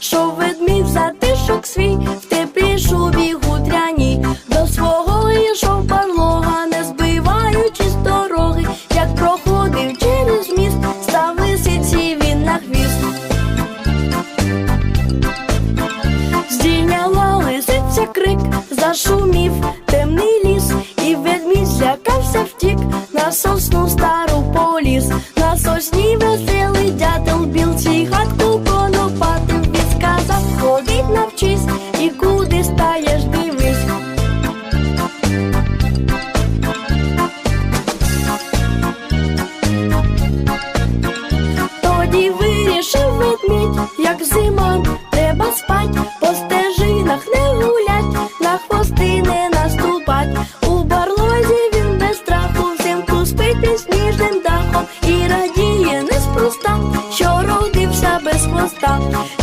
що ведмідь затишок свій в теплій шубі гудряні. До свого ішов барлога, не збиваючись з дороги, як проходив через міст, став лисиці він на хвіст. Здійняла лисиця крик, зашумів темний ліс, і ведмідь злякався втік, на сосну стару поліз, дахом